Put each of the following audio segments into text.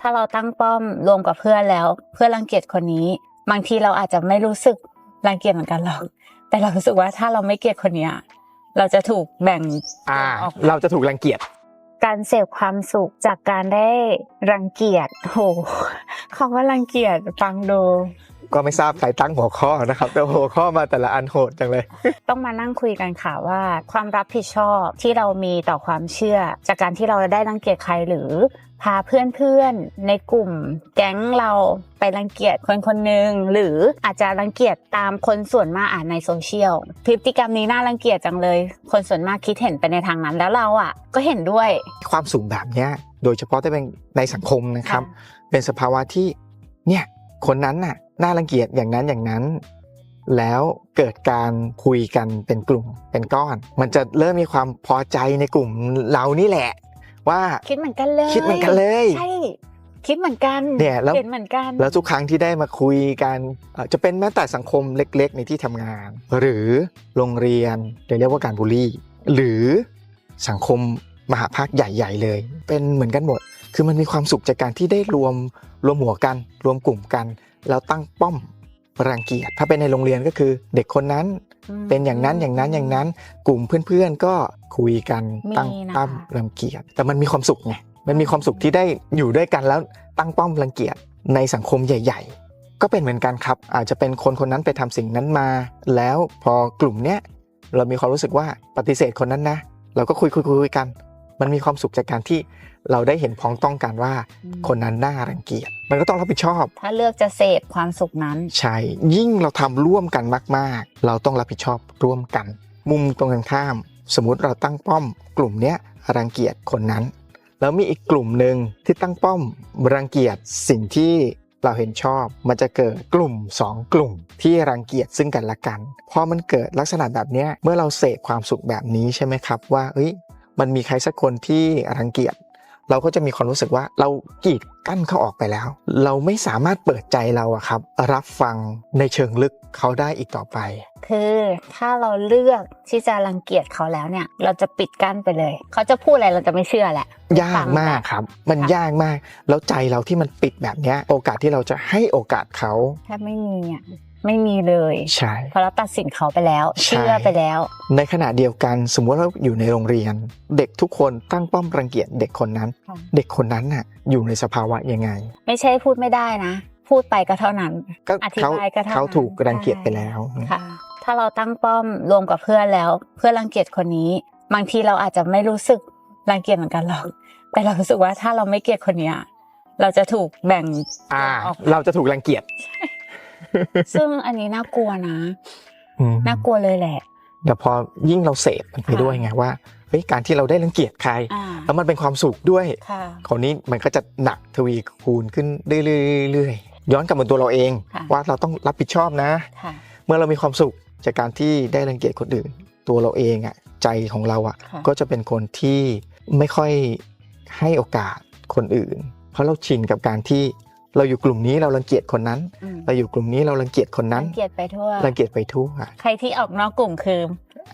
ถ้าเราตั้งป้อมรวมกับเพื่อนแล้ว เพื่อนรังเกียจคนนี้ บางทีเราอาจจะไม่รู้สึกรังเกียจเหมือนกันหรอก แต่เรารู้สึกว่าถ้าเราไม่เกลียดคนเนี้ยเราจะถูกแบ่งอ่าออกเราจะถูกรังเกียจการเสพความสุขจากการได้รังเกียจโหคำว่ารังเกียจฟังดูก็ไม่ทราบใครตั้งหัวข้อนะครับ แต่หัวข้อมาแต่ละอันโหดจังเลย ต้องมานั่งคุยกันค่ะว่า ความรับผิดชอบที่เรามีต่อความเชื่อ จากการที่เราได้รังเกียจใครหรือ พาเพื่อนๆในกลุ่มแก๊งเราไปรังเกียจคนคนหนึ่งหรืออาจจะรังเกียจตามคนส่วนมากอ่านในโซเชียลพฤติกรรมนี้น่ารังเกียจจังเลย คนส่วนมากคิดเห็นไปในทางนั้นแล้วเราอะ ก็เห็นด้วย ความสูงแบบเนี้ยโดยเฉพาะถ้าเป็นในสังคมนะครับ เป็นสภาวะที่เนี่ยคนนั้นน่ะน่ารังเกียจอย่างนั้นอย่างนั้น แล้วเกิดการคุยกันเป็นกลุ่มเป็นก้อน มันจะเริ่มมีความพอใจในกลุ่มเรานี่แหละ ว่าคิดเหมือนกันเลย คิดเหมือนกันเลยใช่คิดเหมือนกันเนี่ยแล้วเห็นเหมือนกันแล้วทุกครั้งที่ได้มาคุยกันเอ่อจะเป็นแม้แต่สังคมเล็ก ๆ ในที่ทำงาน หรือโรงเรียนเรียกว่าการบูลลี่ หรือสังคมมหาภาคใหญ่ ๆ เลย เป็นเหมือนกันหมด คือมันมีความสุขจากการที่ได้รวมรวมหัวกัน รวมกลุ่มกัน แล้วตั้งป้อมรังเกียจถ้าเป็นในโรงเรียนก็คือ เด็กคนนั้น เป็นอย่างนั้นอย่างนั้นอย่างนั้น กลุ่มเพื่อนๆก็คุยกันมีตั้งนะคะป้อมรังเกียจแต่มันมีความสุขไงมันมีความสุขที่ได้อยู่ด้วยกันแล้วตั้งป้อมรังเกียจในสังคมใหญ่ ๆ ก็เป็นเหมือนกันครับ อาจจะเป็นคนคนนั้นไปทำสิ่งนั้นมา แล้วพอกลุ่มเนี้ยเรามีความรู้สึกว่าปฏิเสธคนนั้นนะ เราก็คุยคุยคุยคุยกัน มันมีความสุขจากการที่เราได้เห็นพ้องต้องกันว่าอืมคนนั้นน่ารังเกียจมันก็ต้องรับผิดชอบ ถ้าเลือกจะเสพความสุขนั้นใช่ยิ่งเราทำร่วมกันมาก ๆ เราต้องรับผิดชอบร่วมกัน มุมตรงกันข้าม สมมุติเราตั้งป้อม กลุ่มเนี้ยรังเกียจคนนั้น แล้วมีอีกกลุ่มหนึ่งที่ตั้งป้อมรังเกียจสิ่งที่เราเห็นชอบ มันจะเกิดกลุ่ม 2 กลุ่มที่รังเกียจซึ่งกันและกัน พอมันเกิดลักษณะแบบเนี้ยเมื่อเราเสพความสุขแบบนี้ใช่ไหมครับว่าเอ้ย มันมีใครสักคนที่รังเกียจเราก็จะมีความรู้สึกว่าเรากีดกั้นเขาออกไปแล้ว เราไม่สามารถเปิดใจเราอะครับ รับฟังในเชิงลึกเขาได้อีกต่อไป คือถ้าเราเลือกที่จะรังเกียจเขาแล้วเนี่ย เราจะปิดกั้นไปเลย เขาจะพูดอะไรเราจะไม่เชื่อแหละยากมากครับ มันค่ะยากมาก แล้วใจเราที่มันปิดแบบเนี้ย โอกาสที่เราจะให้โอกาสเขาแทบไม่มีอะไม่มีเลยใช่เพราะเราตัดสินเขาไปแล้วใช่เชื่อไปแล้ว ในขณะเดียวกันสมมติเราอยู่ในโรงเรียน เด็กทุกคนตั้งป้อมรังเกียจเด็กคนนั้นค่ะเด็กคนนั้นน่ะอยู่ในสภาวะยังไง ไม่ใช่พูดไม่ได้นะ พูดไปก็เท่านั้นก็อธิเขาบายก็เท่านั้นเขาถูกรังเกียจใช่ไปแล้วค่ะ ถ้าเราตั้งป้อมรวมกับเพื่อนแล้ว เพื่อนรังเกียจคนนี้ บางทีเราอาจจะไม่รู้สึกรังเกียจเหมือนกันหรอก แต่เรารู้สึกว่าถ้าเราไม่เกลียดคนเนี้ยเราจะถูกแบ่งอ่าออกเราจะถูกรังเกียจ ซึ่งอันนี้น่ากลัวนะอืมน่ากลัวเลยแหละ แต่พอยิ่งเราเสพมันไปค่ะด้วยไงว่าเฮ้ยการที่เราได้รังเกียจใครอ่าแล้วมันเป็นความสุขด้วยค่ะคราวนี้มันก็จะหนักทวีคูณขึ้นเรื่อยๆย้อนกลับมาตัวเราเองค่ะว่าเราต้องรับผิดชอบนะค่ะเมื่อเรามีความสุขจากการที่ได้รังเกียจคนอื่น ตัวเราเองอะใจของเราอะค่ะก็จะเป็นคนที่ไม่ค่อยให้โอกาสคนอื่น เพราะเราชินกับการที่ เราอยู่กลุ่มนี้เรารังเกียจคนนั้น อืมเราอยู่กลุ่มนี้เรารังเกียจคนนั้นรังเกียจไปทั่ว รังเกียจไปทั่วใครที่ออกนอกกลุ่มคือ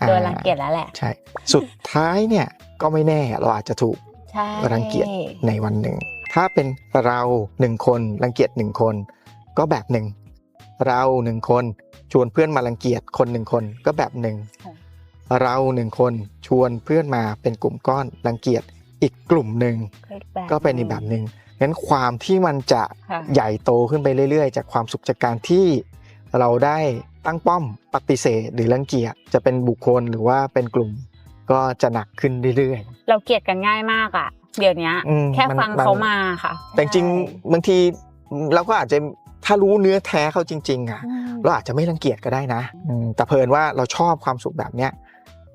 โดนอ่ารังเกียจแล้วแหละ ใช่ สุดท้ายเนี่ยก็ไม่แน่เราอาจจะถูก ใช่รังเกียจ ในวันหนึ่ง ถ้าเป็นเราหนึ่งคนรังเกียจหนึ่งคน ก็แบบหนึ่ง เราหนึ่งคนชวนเพื่อนมารังเกียจคนหนึ่งคนก็แบบหนึ่งค่ะเราหนึ่งคนชวนเพื่อนมาเป็นกลุ่มก้อนรังเกียจอีกกลุ่มหนึ่งแบบก็เป็นอีกแบบหนึ่ง งั้นความที่มันจะค่ะใหญ่โตขึ้นไปเรื่อย ๆ จากความสุขจากการที่เราได้ตั้งป้อมปฏิเสธหรือรังเกียจจะเป็นบุคคลหรือว่าเป็นกลุ่มก็จะหนักขึ้นเรื่อยๆ เราเกลียดกันง่ายมากอะเดี๋ยวนี้อืมแค่มันฟังมันเขามาค่ะ แต่จริงๆบางทีเราก็อาจจะถ้ารู้เนื้อแท้เขาจริง ๆ อะอืมเราอาจจะไม่รังเกียจก็ได้นะอืมแต่เพลินว่าเราชอบความสุขแบบเนี้ย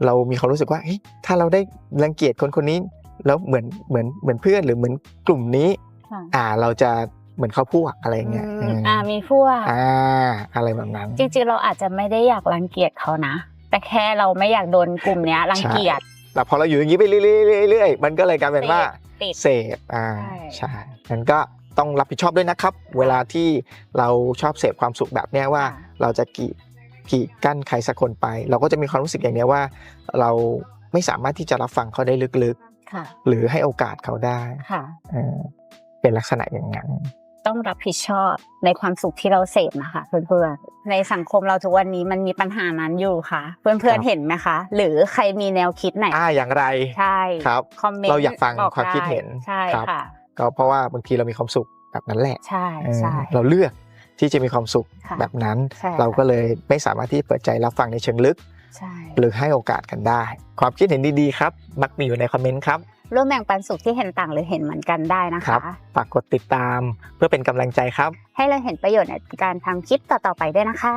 เรามีความรู้สึกว่าเฮ้ยถ้าเราได้รังเกียจคนคนนี้แล้วเหมือนเหมือนเหมือนเพื่อนหรือเหมือนกลุ่มนี้ค่ะ อ่าเราจะเหมือนเขาพวกอะไรเงี้ยอืมอืมอ่ามีพวกอ่าอะไรแบบนั้น จริงๆเราอาจจะไม่ได้อยากรังเกียจเขานะ แต่แค่เราไม่อยากโดนกลุ่มเนี้ยรังเกียจแต่พอเราอยู่อย่างนี้ไปเรื่อยๆเรื่อยๆมันก็เลยกลายเป็นว่าติดเสพอ่าใช่ใช่งั้นก็ต้องรับผิดชอบด้วยนะครับ เวลาที่เราชอบเสพความสุขแบบเนี้ยว่าค่ะเราจะกีดกีดกั้นใครสักคนไป เราก็จะมีความรู้สึกอย่างเนี้ยว่า เราไม่สามารถที่จะรับฟังเขาได้ลึกค่ะๆหรือให้โอกาสเขาได้ค่ะ เออเป็นลักษณะอย่างนั้น ต้องรับผิดชอบในความสุขที่เราเสพนะคะเพื่อนๆในสังคมเราทุกวันนี้มันมีปัญหานั้นอยู่ค่ะ เพื่อนครัๆบเห็นไหมคะ หรือใครมีแนวคิดไหนอ่าอย่างไรใช่ครับคอมเมนต์เราอยากฟังบความคิดเห็นไใช่ครับค่ะก็เพราะว่าบางทีเรามีความสุขแบบนั้นแหละใช่เออใช่เราเลือกที่จะมีความสุขค่ะแบบนั้นใช่เราก็เลยไม่สามารถที่จะเปิดใจรับฟังในเชิงลึกใช่หรือให้โอกาสกันได้ ความคิดเห็นดีๆครับ มักมีอยู่ในคอมเมนต์ครับ ร่วมแบ่งปันสุขที่เห็นต่างหรือเห็นเหมือนกันได้นะครัคะบฝากกดติดตามเพื่อเป็นกำลังใจครับ ให้เราเห็นประโยชน์ในการทำคลิปต่อๆไปด้วยนะคะ